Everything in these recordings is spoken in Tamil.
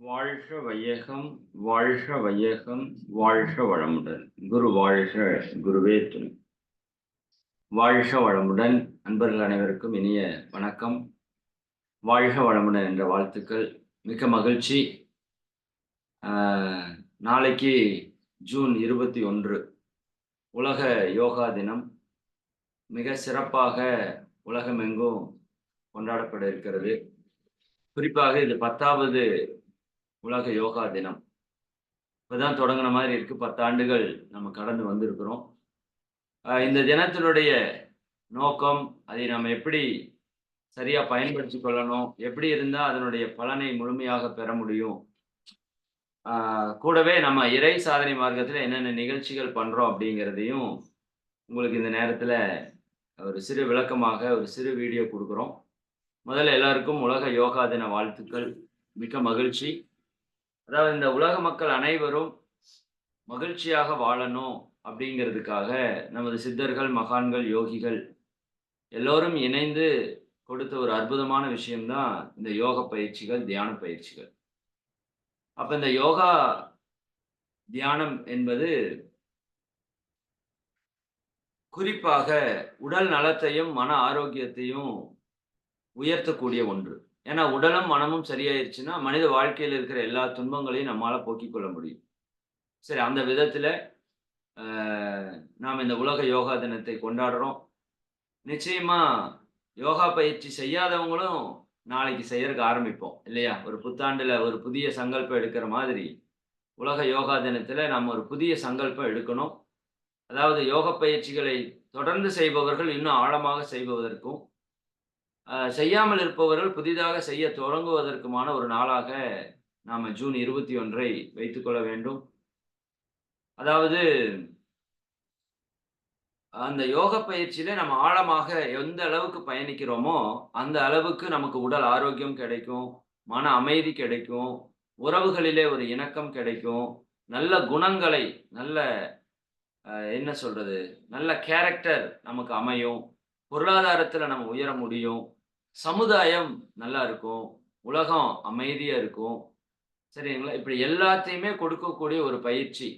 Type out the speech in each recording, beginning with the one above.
வாழ்க வையகம் வாழ்க வையகம் வாழ்க வளமுடன். குரு வாழ்க குருவே துணை. வாழ்க வளமுடன். அன்பர்கள் அனைவருக்கும் இனிய வணக்கம். வாழ்க வளமுடன் என்ற வாழ்த்துக்கள். மிக மகிழ்ச்சி. நாளைக்கு ஜூன் இருபத்தி ஒன்று உலக யோகா தினம். மிக சிறப்பாக உலகமெங்கும் கொண்டாடப்பட இருக்கிறது. குறிப்பாக இது பத்தாவது உலக யோகா தினம். இப்போதான் தொடங்கின மாதிரி இருக்கு. பத்தாண்டுகள் நம்ம கடந்து வந்திருக்கிறோம். இந்த தினத்தினுடைய நோக்கம் அதை நம்ம எப்படி சரியா பயன்படுத்தி கொள்ளணும் எப்படி இருந்தா அதனுடைய பலனை முழுமையாக பெற முடியும்? கூடவே நம்ம இறை சாதனை மார்க்கத்துல என்னென்ன நிகழ்ச்சிகள் பண்றோம் அப்படிங்கிறதையும் உங்களுக்கு இந்த நேரத்துல ஒரு சிறு விளக்கமாக ஒரு சிறு வீடியோ கொடுக்குறோம். முதல்ல எல்லாருக்கும் உலக யோகா தின வாழ்த்துக்கள். மிக்க மகிழ்ச்சி. அதாவது இந்த உலக மக்கள் அனைவரும் மகிழ்ச்சியாக வாழணும் அப்படிங்கிறதுக்காக நமது சித்தர்கள் மகான்கள் யோகிகள் எல்லோரும் இணைந்து கொடுத்த ஒரு அற்புதமான விஷயம்தான் இந்த யோக பயிற்சிகள் தியான பயிற்சிகள். அப்ப இந்த யோகா தியானம் என்பது குறிப்பாக உடல் நலத்தையும் மன ஆரோக்கியத்தையும் உயர்த்தக்கூடிய ஒன்று. ஏன்னா உடலும் மனமும் சரியாயிருச்சுன்னா மனித வாழ்க்கையில் இருக்கிற எல்லா துன்பங்களையும் நம்மளால் போக்கிக் கொள்ள முடியும். சரி அந்த விதத்தில் நாம் இந்த உலக யோகா தினத்தை கொண்டாடுறோம். நிச்சயமா யோகா பயிற்சி செய்யாதவங்களும் நாளைக்கு செய்யறதுக்கு ஆரம்பிப்போம் இல்லையா? ஒரு புத்தாண்டுல ஒரு புதிய சங்கல்பம் எடுக்கிற மாதிரி உலக யோகா தினத்துல நம்ம ஒரு புதிய சங்கல்பம் எடுக்கணும். அதாவது யோக பயிற்சிகளை தொடர்ந்து செய்பவர்கள் இன்னும் ஆழமாக செய்பவதற்கும் செய்யாமல் இருப்பவர்கள் புதிதாக செய்ய தொடங்குவதற்குமான ஒரு நாளாக நாம் ஜூன் இருபத்தி ஒன்றை வைத்துக்கொள்ள வேண்டும். அதாவது அந்த யோக பயிற்சியில நம்ம ஆழமாக எந்த அளவுக்கு பயணிக்கிறோமோ அந்த அளவுக்கு நமக்கு உடல் ஆரோக்கியம் கிடைக்கும் மன அமைதி கிடைக்கும் உறவுகளிலே ஒரு இணக்கம் கிடைக்கும் நல்ல குணங்களை நல்ல என்ன சொல்றது நல்ல கேரக்டர் நமக்கு அமையும் பொருளாதாரத்தில் நம்ம உயர முடியும் சமுதாயம் நல்லா இருக்கும் உலகம் அமைதியா இருக்கும் சரிங்களா? இப்படி எல்லாத்தையுமே கொடுக்கக்கூடிய ஒரு பயிற்சி.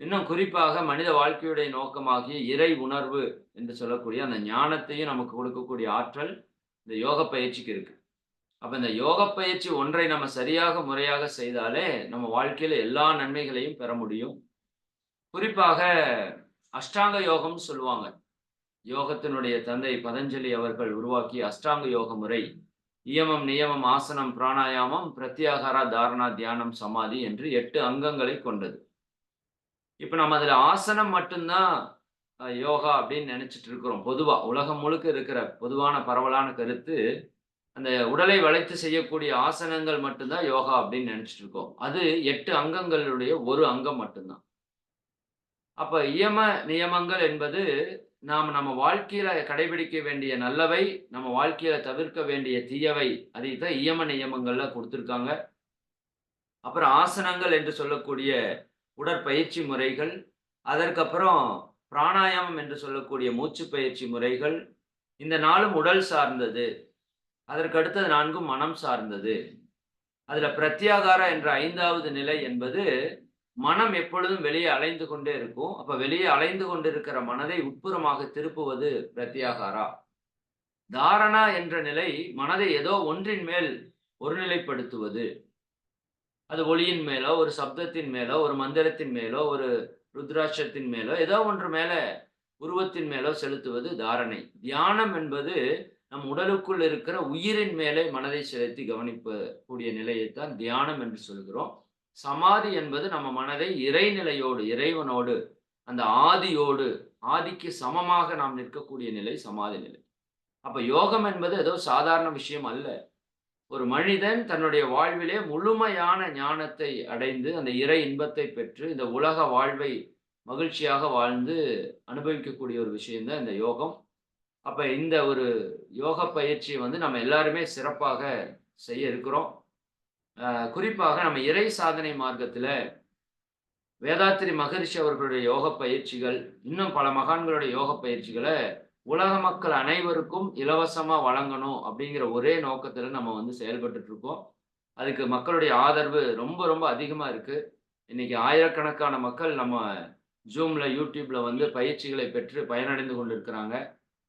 இன்னும் குறிப்பாக மனித வாழ்க்கையுடைய நோக்கமாகிய இறை உணர்வு என்று சொல்லக்கூடிய அந்த ஞானத்தையும் நமக்கு கொடுக்கக்கூடிய ஆற்றல் இந்த யோக பயிற்சிக்கு இருக்கு. அப்ப இந்த யோக பயிற்சி ஒன்றை நம்ம சரியாக முறையாக செய்தாலே நம்ம வாழ்க்கையில எல்லா நன்மைகளையும் பெற முடியும். குறிப்பாக அஷ்டாங்க யோகம்னு சொல்லுவாங்க. யோகத்தினுடைய தந்தை பதஞ்சலி அவர்கள் உருவாக்கிய அஷ்டாங்க யோக முறை. இயமம் நியமம் ஆசனம் பிராணாயாமம் பிரத்யாகாரா தாரணா தியானம் சமாதி என்று எட்டு அங்கங்களை கொண்டது. இப்போ நம்ம அதில் ஆசனம் மட்டும்தான் யோகா அப்படின்னு நினைச்சிட்டு இருக்கிறோம். பொதுவாக உலகம் முழுக்க இருக்கிற பொதுவான பரவலான கருத்து அந்த உடலை வளைத்து செய்யக்கூடிய ஆசனங்கள் மட்டும்தான் யோகா அப்படின்னு நினச்சிட்டு இருக்கோம். அது எட்டு அங்கங்களுடைய ஒரு அங்கம் மட்டும்தான். அப்போ இயம நியமங்கள் என்பது நாம் நம்ம வாழ்க்கையில கடைபிடிக்க வேண்டிய நல்லவை நம்ம வாழ்க்கையில தவிர்க்க வேண்டிய தீயவை அதை தான் இயம நியமங்கள்ல கொடுத்துருக்காங்க. அப்புறம் ஆசனங்கள் என்று சொல்லக்கூடிய உடற்பயிற்சி முறைகள் அதற்கப்புறம் பிராணாயாமம் என்று சொல்லக்கூடிய மூச்சு பயிற்சி முறைகள் இந்த நாளும் உடல் சார்ந்தது அதற்கு அடுத்தது நான்கும் மனம் சார்ந்தது. அதுல பிரத்யாகாரா என்ற ஐந்தாவது நிலை என்பது மனம் எப்பொழுதும் வெளியே அலைந்து கொண்டே இருக்கும். அப்ப வெளியே அலைந்து கொண்டிருக்கிற மனதை உட்புறமாக திருப்புவது பிரத்யாகாரா? தாரணா என்ற நிலை மனதை ஏதோ ஒன்றின் மேல் ஒருநிலைப்படுத்துவது. அது ஒளியின் மேலோ ஒரு சப்தத்தின் மேலோ ஒரு மந்திரத்தின் மேலோ ஒரு ருத்ராட்சத்தின் மேலோ ஏதோ ஒன்று மேல உருவத்தின் மேலோ செலுத்துவது தாரணை. தியானம் என்பது நம் உடலுக்குள் இருக்கிற உயிரின் மேலே மனதை செலுத்தி கவனிப்ப கூடிய நிலையைத்தான் தியானம் என்று சொல்கிறோம். சமாதி என்பது நம்ம மனதை இறைநிலையோடு இறைவனோடு அந்த ஆதியோடு ஆதிக்கு சமமாக நாம் நிற்கக்கூடிய நிலை சமாதி நிலை. அப்ப யோகம் என்பது ஏதோ சாதாரண விஷயம் அல்ல. ஒரு மனிதன் தன்னுடைய வாழ்விலே முழுமையான ஞானத்தை அடைந்து அந்த இறை இன்பத்தை பெற்று இந்த உலக வாழ்வை மகிழ்ச்சியாக வாழ்ந்து அனுபவிக்கக்கூடிய ஒரு விஷயம்தான் இந்த யோகம். அப்ப இந்த ஒரு யோக பயிற்சியை வந்து நம்ம எல்லாருமே சிறப்பாக செய்ய இருக்கிறோம். குறிப்பாக நம்ம இறை சாதனை மார்க்கத்துல வேதாத்திரி மகரிஷி அவர்களுடைய யோக பயிற்சிகள் இன்னும் பல மகான்களுடைய யோக பயிற்சிகளை உலக மக்கள் அனைவருக்கும் இலவசமா வழங்கணும் அப்படிங்கிற ஒரே நோக்கத்துல நம்ம வந்து செயல்பட்டுட்டு இருக்கோம் அதுக்கு மக்களுடைய ஆதரவு ரொம்ப ரொம்ப அதிகமா இருக்கு. இன்னைக்கு ஆயிரக்கணக்கான மக்கள் நம்ம ஜூமில் யூடியூப்பில் வந்து பயிற்சிகளை பெற்று பயனடைந்து கொண்டிருக்கிறாங்க.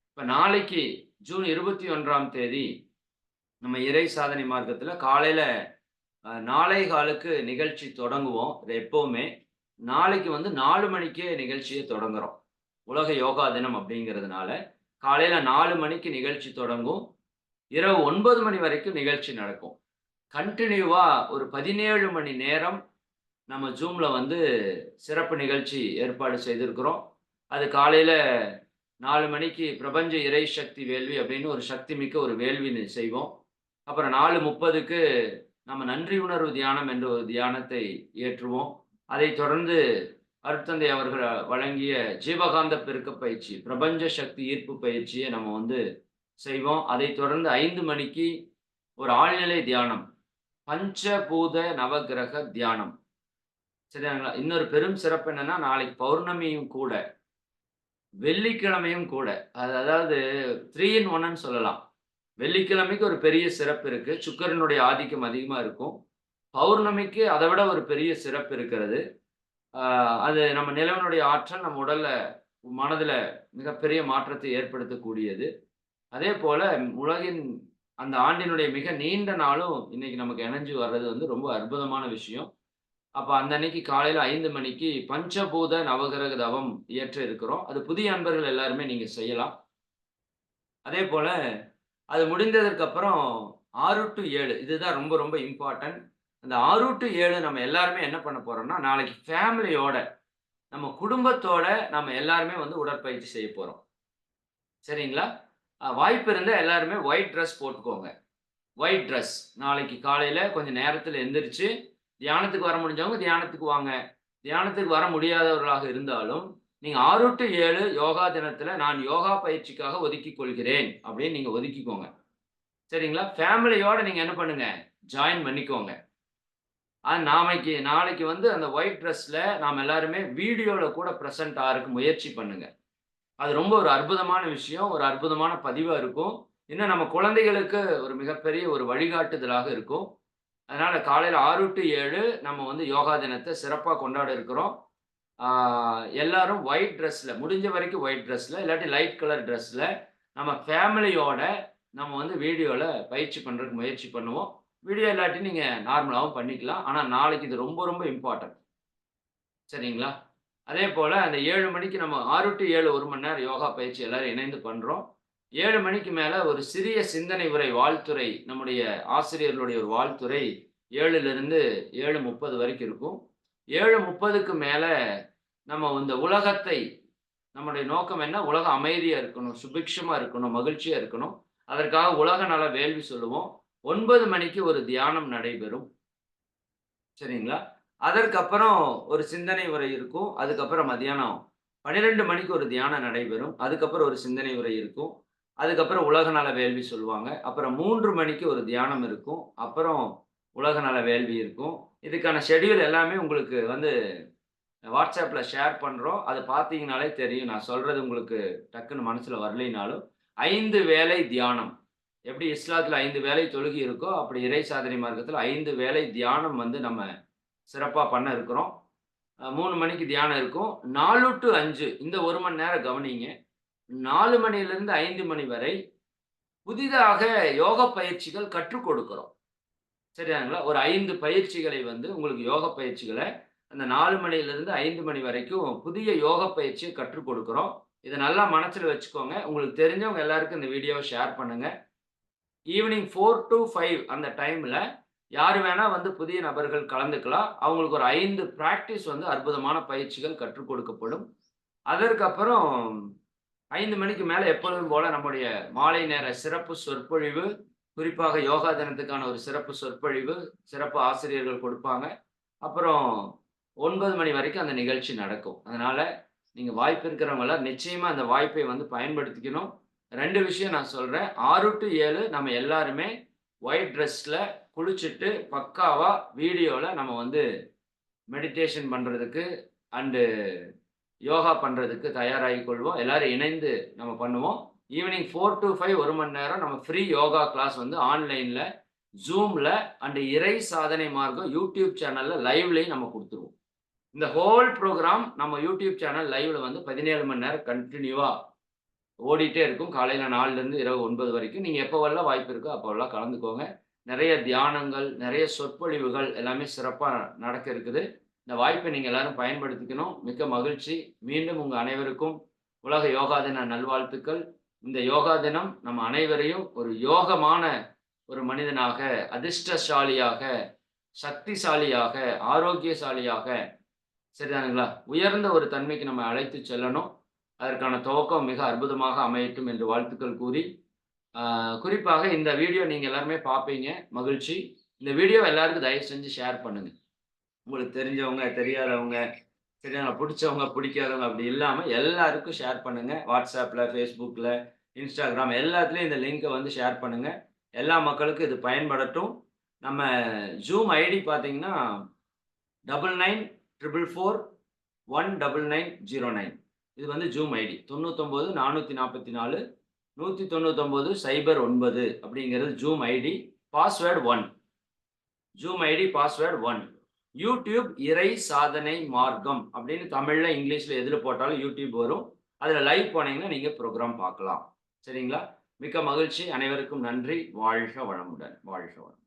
இப்ப நாளைக்கு ஜூன் 21ஆம் தேதி நம்ம இறை சாதனை மார்க்கத்துல காலையில நாளை காலுக்கு நிகழ்ச்சி தொடங்குவோம். இது எப்போவுமே நாளைக்கு வந்து நாலு மணிக்கே நிகழ்ச்சியை தொடங்குறோம். உலக யோகா தினம் அப்படிங்கிறதுனால, காலையில் நாலு மணிக்கு நிகழ்ச்சி தொடங்கும். இரவு ஒன்பது மணி வரைக்கும் நிகழ்ச்சி நடக்கும். கண்டினியூவாக ஒரு 17 மணி நேரம் நம்ம ஜூமில் வந்து சிறப்பு நிகழ்ச்சி ஏற்பாடு செய்திருக்கிறோம். அது காலையில் நாலு மணிக்கு பிரபஞ்ச இறை சக்தி வேள்வி அப்படின்னு ஒரு சக்தி மிக்க ஒரு வேள்வி செய்வோம். அப்புறம் 4:30க்கு நம்ம நன்றி உணர்வு தியானம் என்ற ஒரு தியானத்தை ஏற்றுவோம். அதை தொடர்ந்து அருட்தந்தை அவர்கள் வழங்கிய ஜீவகாந்த பெருக்க பயிற்சி, பிரபஞ்ச சக்தி ஈர்ப்பு பயிற்சியை நம்ம வந்து செய்வோம். அதை தொடர்ந்து ஐந்து மணிக்கு ஒரு ஆழ்நிலை தியானம். பஞ்சபூத நவக்கிரக தியானம். சரிங்களா இன்னொரு பெரும் சிறப்பு என்னன்னா, நாளைக்கு பௌர்ணமியும் கூட. வெள்ளிக்கிழமையும் கூட. அது அதாவது த்ரீ இன் ஒன்னு சொல்லலாம். வெள்ளிக்கிழமைக்கு ஒரு பெரிய சிறப்பு இருக்கு. சுக்கரனுடைய ஆதிக்கம் அதிகமா இருக்கும். பௌர்ணமிக்கு அதை விட ஒரு பெரிய சிறப்பு இருக்கிறது. அது நம்ம நிலவினுடைய ஆற்றல் நம்ம உடல்ல, மனதுல மிகப்பெரிய மாற்றத்தை ஏற்படுத்தக்கூடியது. அதே போல உலகின் அந்த ஆண்டினுடைய மிக நீண்ட நாளும் இன்னைக்கு நமக்கு இணைஞ்சு வர்றது வந்து ரொம்ப அற்புதமான விஷயம். அப்ப அந்த அன்னைக்கு காலையில ஐந்து மணிக்கு பஞ்சபூத நவகிரக தவம் இயற்ற இருக்கிறோம். அது புதிய அன்பர்கள் எல்லாருமே நீங்க செய்யலாம். அதே போல் அது முடிந்ததற்கு அப்புறம் ஆறு டு ஏழு இதுதான் ரொம்ப ரொம்ப இம்பார்ட்டன்ட். அந்த ஆறு டூ ஏழு நம்ம எல்லாருமே என்ன பண்ண போறோம்னா, நாளைக்கு ஃபேமிலியோட, நம்ம குடும்பத்தோட நம்ம எல்லாருமே வந்து உடற்பயிற்சி செய்ய போறோம். சரிங்களா? வாய்ப்பு இருந்தால் எல்லாருமே ஒயிட் ட்ரெஸ் போட்டுக்கோங்க. White dress. நாளைக்கு காலையில கொஞ்சம் நேரத்தில் எந்திரிச்சு, தியானத்துக்கு வர முடிஞ்சவங்க தியானத்துக்கு வாங்க. தியானத்துக்கு வர முடியாதவர்களாக இருந்தாலும், நீங்க ஆறு டு ஏழு யோகா தினத்துல நான் யோகா பயிற்சிக்காக ஒதுக்கி கொள்கிறேன் அப்படின்னு நீங்க ஒதுக்கிக்கோங்க. சரிங்களா? ஃபேமிலியோட நீங்க என்ன பண்ணுங்க, ஜாயின் பண்ணிக்கோங்க. நாளைக்கு நாளைக்கு வந்து அந்த ஒயிட் ட்ரெஸ்ல நாம் எல்லாருமே வீடியோல கூட ப்ரெசென்ட் ஆகிறதுக்கு முயற்சி பண்ணுங்க. அது ரொம்ப ஒரு அற்புதமான விஷயம். ஒரு அற்புதமான பதிவாக இருக்கும். இன்னும் நம்ம குழந்தைகளுக்கு ஒரு மிகப்பெரிய ஒரு வழிகாட்டுதலாக இருக்கும். அதனால காலையில் ஆறு டு ஏழு நம்ம வந்து யோகா தினத்தை சிறப்பாக கொண்டாட இருக்கிறோம். எல்லாரும் ஒயிட் ட்ரெஸ்ஸில் முடிஞ்ச வரைக்கும் ஒயிட் ட்ரெஸ்ஸில் இல்லாட்டி லைட் கலர் ட்ரெஸ்ஸில் நம்ம ஃபேமிலியோட நம்ம வந்து வீடியோவில் பயிற்சி பண்ணுறதுக்கு முயற்சி பண்ணுவோம். வீடியோ இல்லாட்டி நீங்கள் நார்மலாகவும் பண்ணிக்கலாம். ஆனால் நாளைக்கு இது ரொம்ப ரொம்ப இம்பார்ட்டன்ட். சரிங்களா? அதே போல் அந்த ஏழு மணிக்கு நம்ம ஆறு டு ஏழு ஒரு மணி நேரம் யோகா பயிற்சி எல்லோரும் இணைந்து பண்ணுறோம் ஏழு மணிக்கு மேலே ஒரு சிறிய சிந்தனை உரை வாழ்த்துறை நம்முடைய ஆசிரியர்களுடைய ஒரு வாழ்த்துறை ஏழுலேருந்து ஏழு முப்பது வரைக்கும் இருக்கும். ஏழு முப்பதுக்கு மேலே நம்ம இந்த உலகத்தை நம்முடைய நோக்கம் என்ன? உலகம் அமைதியா இருக்கணும், சுபிக்ஷமா இருக்கணும், மகிழ்ச்சியா இருக்கணும். அதற்காக உலக நல வேள்வி சொல்லுவோம். ஒன்பது மணிக்கு ஒரு தியானம் நடைபெறும். சரிங்களா? அதற்கப்புறம் ஒரு சிந்தனை உரை இருக்கும். அதுக்கப்புறம் மதியானம் 12 மணிக்கு ஒரு தியானம் நடைபெறும். அதுக்கப்புறம் ஒரு சிந்தனை உரை இருக்கும். அதுக்கப்புறம் உலக நல வேள்வி சொல்லுவாங்க. அப்புறம் மூன்று மணிக்கு ஒரு தியானம் இருக்கும். அப்புறம் உலக நல வேள்வி இருக்கும். இதுக்கான ஷெட்யூல் எல்லாமே உங்களுக்கு வந்து வாட்ஸ்அப்பில் ஷேர் பண்ணுறோம் அதை பார்த்தீங்கனாலே தெரியும். நான் சொல்கிறது உங்களுக்கு டக்குன்னு மனசில் வரலைனாலும், ஐந்து வேலை தியானம். எப்படி இஸ்லாத்தில் ஐந்து வேலை தொழுகி இருக்கோ, அப்படி இறை சாதனை மார்க்கத்தில் ஐந்து வேலை தியானம் வந்து நம்ம சிறப்பாக பண்ண இருக்கிறோம். மூணு மணிக்கு தியானம் இருக்கும். நாலு டு அஞ்சு இந்த ஒரு மணி நேரம் கவனிங்க. நாலு மணிலேருந்து ஐந்து மணி வரை புதிதாக யோக பயிற்சிகள் கற்றுக் கொடுக்கிறோம். சரியாங்களா? ஒரு ஐந்து பயிற்சிகளை வந்து உங்களுக்கு யோக பயிற்சிகளை அந்த நாலு மணியிலிருந்து ஐந்து மணி வரைக்கும் புதிய யோக பயிற்சியை கற்றுக் கொடுக்குறோம் இதை நல்லா மனசில் வச்சுக்கோங்க. உங்களுக்கு தெரிஞ்சவங்க எல்லாருக்கும் இந்த வீடியோவை ஷேர் பண்ணுங்க. ஈவினிங் ஃபோர் டூ ஃபைவ் அந்த டைமில் யார் வேணால் வந்து புதிய நபர்கள் கலந்துக்கலாம். அவங்களுக்கு ஒரு ஐந்து ப்ராக்டிஸ் வந்து அற்புதமான பயிற்சிகள் கற்றுக் கொடுக்கப்படும். அதற்கப்புறம் ஐந்து மணிக்கு மேலே எப்பொழுதும் போல நம்முடைய மாலை நேர சிறப்பு சொற்பொழிவு, குறிப்பாக யோகா தினத்துக்கான ஒரு சிறப்பு சொற்பொழிவு, சிறப்பு ஆசிரியர்கள் கொடுப்பாங்க. அப்புறம் ஒன்பது மணி வரைக்கும் அந்த நிகழ்ச்சி நடக்கும். அதனால நீங்கள் வாய்ப்பு இருக்கிறவங்க நிச்சயமாக நிச்சயமா அந்த வாய்ப்பை வந்து பயன்படுத்திக்கணும். ரெண்டு விஷயம் நான் சொல்கிறேன் ஆறு டு ஏழு நம்ம எல்லாருமே ஒயிட் ட்ரெஸ்ஸில் குளிச்சுட்டு பக்காவாக வீடியோவில் நம்ம வந்து மெடிடேஷன் பண்ணுறதுக்கு அண்டு யோகா பண்ணுறதுக்கு தயாராகி கொள்வோம். எல்லாரும் இணைந்து நம்ம பண்ணுவோம். ஈவினிங் ஃபோர் டூ 5 1 மணி நேரம் நம்ம ஃப்ரீ யோகா கிளாஸ் வந்து ஆன்லைனில் ஜூமில் அண்டு இறை சாதனை மார்க்கம் யூடியூப் சேனலில் லைவ்லேயும் நம்ம கொடுத்துருவோம் இந்த ஹோல் ப்ரோக்ராம் நம்ம யூடியூப் சேனல் லைவ்ல வந்து பதினேழு மணி நேரம் கண்டினியூவா ஓடிட்டே இருக்கும். காலையில நாலுல இருந்து இரவு ஒன்பது வரைக்கும். நீங்க எப்போவெல்லாம் வாய்ப்பு இருக்கோ அப்போவெல்லாம் கலந்துக்கோங்க. நிறைய தியானங்கள் நிறைய சொற்பொழிவுகள் எல்லாமே சிறப்பா நடக்க இருக்குது. இந்த வாய்ப்பை நீங்க எல்லாரும் பயன்படுத்திக்கணும். மிக்க மகிழ்ச்சி. மீண்டும் உங்க அனைவருக்கும் உலக யோகா தின நல்வாழ்த்துக்கள். இந்த யோகா தினம் நம்ம அனைவரையும் ஒரு யோகமான ஒரு மனிதனாக அதிர்ஷ்டசாலியாக சக்திசாலியாக ஆரோக்கியசாலியாக சரிதானுங்களா? உயர்ந்த ஒரு தன்மைக்கு நம்ம அழைத்து செல்லணும். அதற்கான துவக்கம் மிக அற்புதமாக அமையட்டும் என்று வாழ்த்துக்கள் கூறி குறிப்பாக இந்த வீடியோ நீங்கள் எல்லாருமே பார்ப்பீங்க மகிழ்ச்சி. இந்த வீடியோ எல்லாருக்கும் தயவு செஞ்சு ஷேர் பண்ணுங்க. உங்களுக்கு தெரிஞ்சவங்க தெரியாதவங்க சரியான பிடிச்சவங்க பிடிக்காதவங்க அப்படி இல்லாமல் எல்லாருக்கும் ஷேர் பண்ணுங்க. வாட்ஸ்அப்பில் ஃபேஸ்புக்கில் இன்ஸ்டாகிராம் எல்லாத்துலேயும் இந்த லிங்கை வந்து ஷேர் பண்ணுங்க. எல்லா மக்களுக்கும் இது பயன்படட்டும். நம்ம ஜூம் ஐடி பார்த்தீங்கன்னா double nine triple four one double nine zero nine இது வந்து ஜூம் ஐடி தொண்ணூத்தொம்பது நானூற்றி நாற்பத்தி நாலு நூற்றி தொண்ணூத்தொம்பது சைபர் ஒன்பது அப்படிங்கிறது Zoom ID password one Zoom ID password one YouTube இறை சாதனை மார்க்கம் அப்படின்னு தமிழில் இங்கிலீஷில் எதில் போட்டாலும் யூடியூப் வரும். அதில் லைவ் போனீங்கன்னா நீங்கள் ப்ரோக்ராம் பார்க்கலாம். சரிங்களா? மிக்க மகிழ்ச்சி. அனைவருக்கும் நன்றி. வாழ்க வளமுடன். வாழ்க வளம்